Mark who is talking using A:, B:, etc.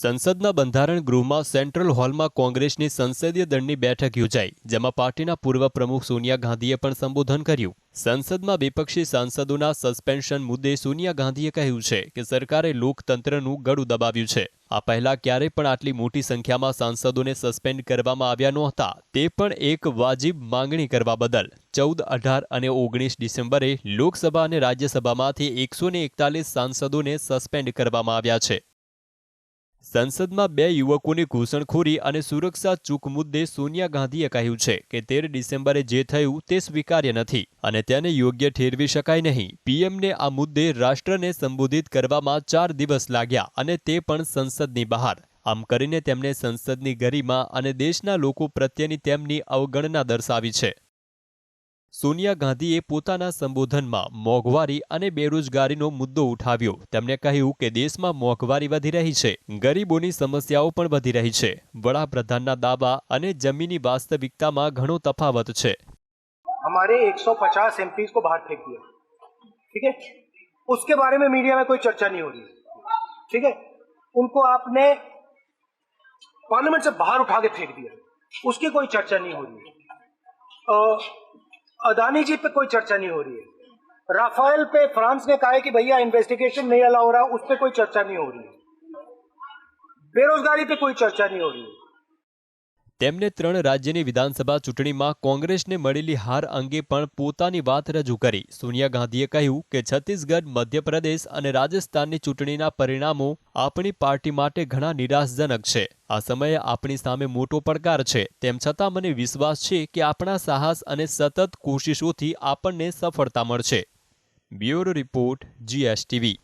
A: સંસદના બંધારણ ગૃહમાં સેન્ટ્રલ હોલમાં કોંગ્રેસની સંસદીય દળની બેઠક યોજાઈ, જેમાં પાર્ટીના પૂર્વ પ્રમુખ સોનિયા ગાંધીએ પણ સંબોધન કર્યું. સંસદમાં વિપક્ષી સાંસદોના સસ્પેન્શન મુદ્દે સોનિયા ગાંધીએ કહ્યું છે કે સરકારે લોકતંત્રનું ગળું દબાવ્યું છે. આ પહેલા ક્યારેય પણ આટલી મોટી સંખ્યામાં સાંસદોને સસ્પેન્ડ કરવામાં આવ્યા નહોતા. તે પણ એક વાજિબ માંગણી કરવા બદલ. ચૌદ, અઢાર અને ઓગણીસ ડિસેમ્બરે લોકસભા અને રાજ્યસભામાંથી એકસો એકતાલીસ સાંસદોને સસ્પેન્ડ કરવામાં આવ્યા છે. સંસદમાં બે યુવકોની ઘૂસણખોરી અને સુરક્ષા ચૂક મુદ્દે સોનિયા ગાંધીએ કહ્યું છે કે તેર ડિસેમ્બરે જે થયું તે સ્વીકાર્ય નથી અને તેને યોગ્ય ઠેરવી શકાય નહીં. પીએમને આ મુદ્દે રાષ્ટ્રને સંબોધિત કરવામાં ચાર દિવસ લાગ્યા અને તે પણ સંસદની બહાર. આમ કરીને તેમણે સંસદની ગરિમા અને દેશના લોકો પ્રત્યેની તેમની અવગણના દર્શાવી છે. સોનિયા ગાંધીએ પોતાના સંબોધનમાં મોંઘવારી અને બેરોજગારીનો મુદ્દો ઉઠાવ્યો તેમણે કહ્યું કે દેશમાં મોંઘવારી વધી રહી છે ગરીબોની સમસ્યાઓ પણ વધી રહી છે વડાપ્રધાનના દાવા અને જમીની વાસ્તવિકતામાં ઘણો તફાવત છે
B: हमारे 150 एमपीज को बाहर फेंक दिया ठीक है उसके बारे में मीडिया में कोई चर्चा नहीं हो रही है ठीक है उनको आपने पार्लियामेंट से बाहर उठा के फेंक दिया उसकी कोई चर्चा नहीं हो रही है अ, अदानी जी पे कोई चर्चा नहीं हो रही है। राफेल पे फ्रांस ने कहा है कि भैया इन्वेस्टिगेशन नहीं अलाउ हो रहा, उस पर कोई चर्चा नहीं हो रही है। बेरोजगारी पे कोई चर्चा नहीं हो रही है।
A: તેમને ત્રણ રાજ્યની વિધાનસભા ચૂંટણીમાં કોંગ્રેસને મળેલી હાર અંગે પણ પોતાની વાત રજૂ કરી. સોનિયા ગાંધીએ કહ્યું કે છત્તીસગઢ, મધ્યપ્રદેશ અને રાજસ્થાનની ચૂંટણીના પરિણામો આપણી પાર્ટી માટે ઘણા નિરાશજનક છે. આ સમયે આપણી સામે મોટો પડકાર છે. તેમ છતાં મને વિશ્વાસ છે કે આપણા સાહસ અને સતત કોશિશોથી આપણને સફળતા મળશે. Bureau report, GSTV.